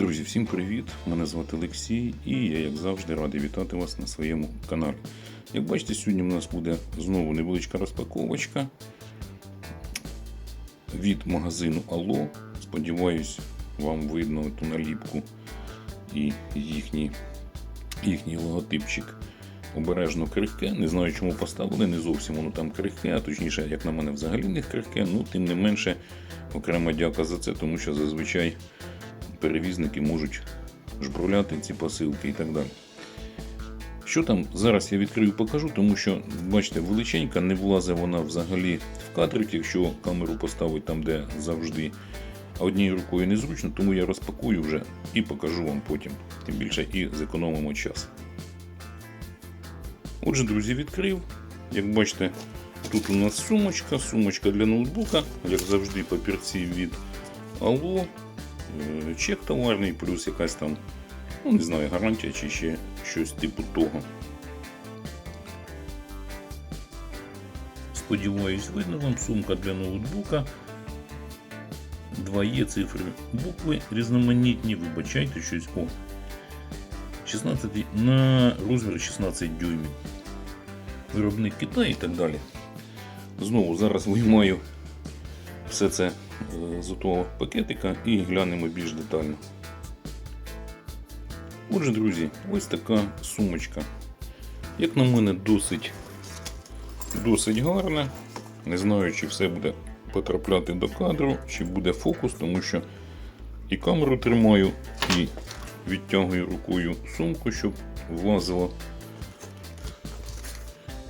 Друзі, всім привіт! Мене звати Олексій і я, як завжди, радий вітати вас на своєму каналі. Як бачите, сьогодні у нас буде знову невеличка розпаковочка від магазину Алло. Сподіваюсь, вам видно ту наліпку і їхній, їхній логотипчик. Обережно крихке. Не знаю, чому поставили, не зовсім воно там крихке, а точніше, як на мене, взагалі не крихке. Ну, тим не менше, окрема дяка за це, тому що зазвичай перевізники можуть жбруляти ці посилки і так далі. Що там зараз я відкрию покажу, тому що, бачите, величенька, не влазить вона взагалі в кадрик, якщо камеру поставити там, де завжди. А однією рукою незручно, тому я розпакую вже і покажу вам потім. Тим більше і зекономимо час. Отже, друзі, відкрив. Як бачите, тут у нас сумочка, сумочка для ноутбука, як завжди, папірці від е, чек товарний, плюс якась там, ну не знаю, гарантія чи ще щось типу того. Сподіваюсь, видно вам сумка для ноутбука. Два є цифри букви різноманітні, вибачайте щось. О, 16 на розмір 16 дюймів. Виробник Китай і так далі. Знову зараз виймаю все це е, з того пакетика і глянемо більш детально. Отже, друзі, ось така сумочка. Як на мене, досить, досить гарна. Не знаю, чи все буде потрапляти до кадру, чи буде фокус, тому що і камеру тримаю, і відтягую рукою сумку, щоб влазило.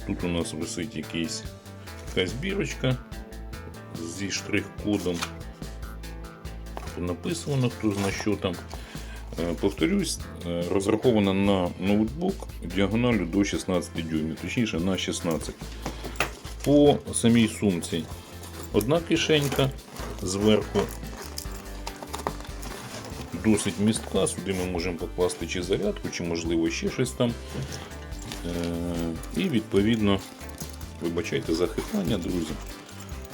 Тут у нас висить якийсь, якась бірочка зі штрих-кодом. Написано, хто зна що там. Е, Повторюсь, е, розрахована на ноутбук діагоналю до 16 дюймів, точніше на 16. По самій сумці одна кишенька зверху. Досить містка, сюди ми можемо покласти чи зарядку, чи можливо ще щось там. Е, І відповідно, вибачайте за хитання, друзі.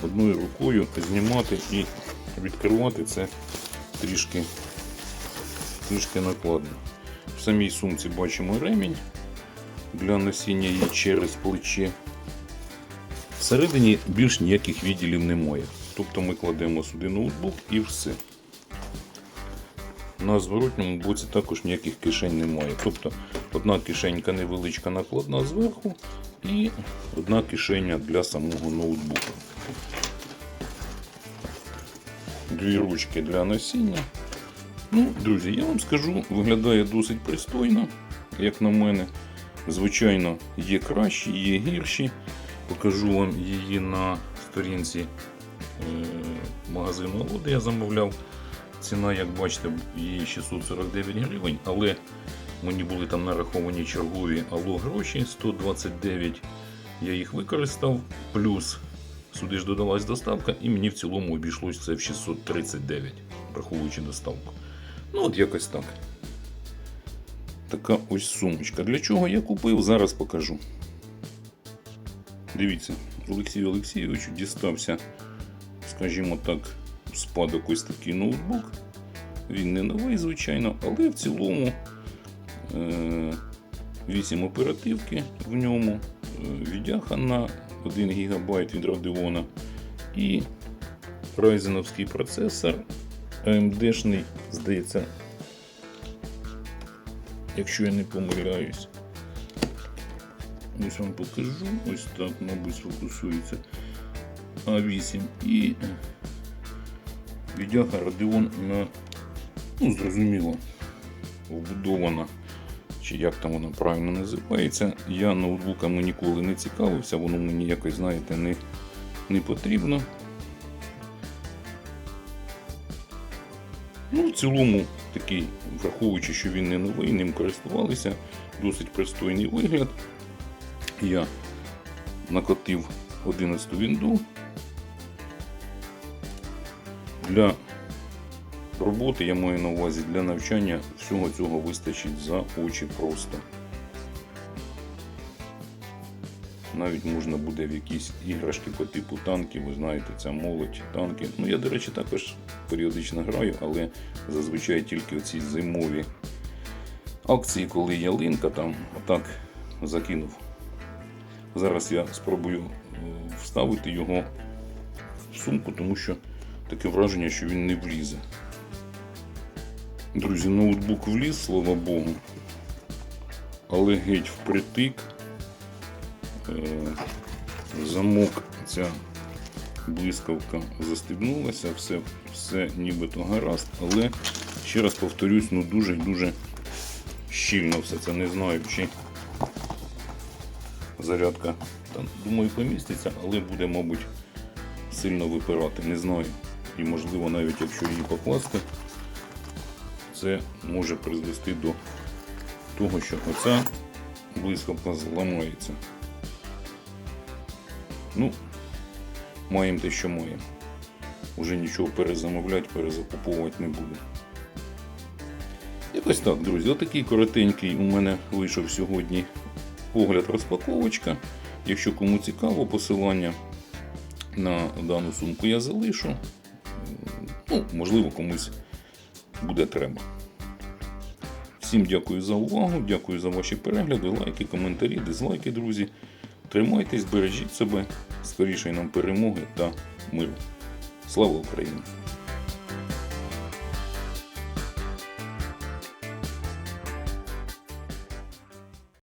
Одною рукою знімати і відкривати це трішки, трішки накладно. В самій сумці бачимо ремінь для носіння її через плече. Всередині більш ніяких відділів немає. Тобто ми кладемо сюди ноутбук і все. На зворотньому боці також ніяких кишень немає. Тобто одна кишенька невеличка накладна зверху і одна кишеня для самого ноутбука. Дві ручки для носіння. Ну, друзі, я вам скажу, виглядає досить пристойно, як на мене. Звичайно, є кращі, є гірші. Покажу вам її на сторінці е, магазину Алло, де я замовляв. Ціна, як бачите, її 649 гривень, але мені були там нараховані чергові Алло гроші 129. Я їх використав, плюс сюди ж додалась доставка, і мені в цілому обійшлось це в 639, враховуючи доставку. Ну, от якось так. Така ось сумочка. Для чого я купив, зараз покажу. Дивіться, Олексію Олексійовичу дістався, скажімо так, спадок ось такий ноутбук. Він не новий, звичайно, але в цілому е, 8 оперативки в ньому, е, відяха на 1 ГБ від Radeon і Ryzen процесор AMD-шний, здається, якщо я не помиляюсь. Ось вам покажу. Ось так, мабуть, сфокусується А8 і відяга Radeon на, ну, зрозуміло, вбудована, чи як там воно правильно називається. Я ноутбуками ніколи не цікавився, воно мені якось, знаєте, не, не потрібно. Ну, в цілому, такий, враховуючи, що він не новий, ним користувалися, досить пристойний вигляд. Я накотив 11 вінду. Для роботи я маю на увазі для навчання всього цього вистачить за очі просто. навіть можна буде в якісь іграшки по типу танків. Ви знаєте, ця молодь, танки. Ну я, до речі, також періодично граю, але зазвичай тільки оці зимові акції, коли ялинка там отак закинув. Зараз я спробую е, вставити його в сумку, тому що таке враження, що він не влізе. Друзі, ноутбук вліз, слава Богу. Але геть впритик. Е, Замок, ця блискавка застебнулася, все, все нібито гаразд, але ще раз повторюсь, ну дуже-дуже щільно все це. Не знаю, чи зарядка там, думаю, поміститься, але буде, мабуть, сильно випирати. Не знаю. І можливо, навіть якщо її покласти, це може призвести до того, що оця блискавка зламається. Ну, маємо те, що маємо. Уже нічого перезамовляти, перезакуповувати не буду. Якось так, друзі. Отакий коротенький у мене вийшов сьогодні огляд розпаковочка. Якщо кому цікаво, посилання на дану сумку я залишу. Ну, можливо, комусь буде треба. Всім дякую за увагу, дякую за ваші перегляди, лайки, коментарі, дизлайки, друзі. Тримайтесь, бережіть себе, скорішої нам перемоги та миру. Слава Україні!